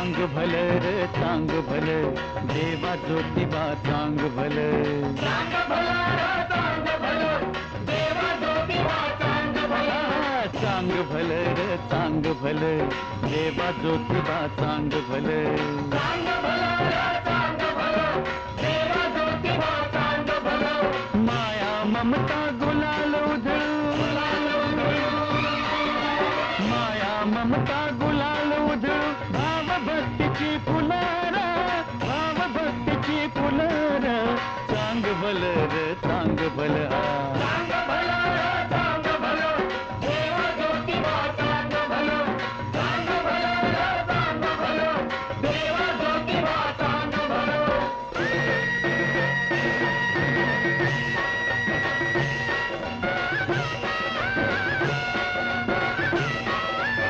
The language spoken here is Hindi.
चांग भले चांग भले चांग भला। रे चांग भले देवा ज्योतिबा चांग भला। चांग भले रे चांग भले। देवा ज्योतिबा चांग भले। माया ममता गुलाल उधळ माया ममता புலர தாங்கு பலர தாங்கு பலர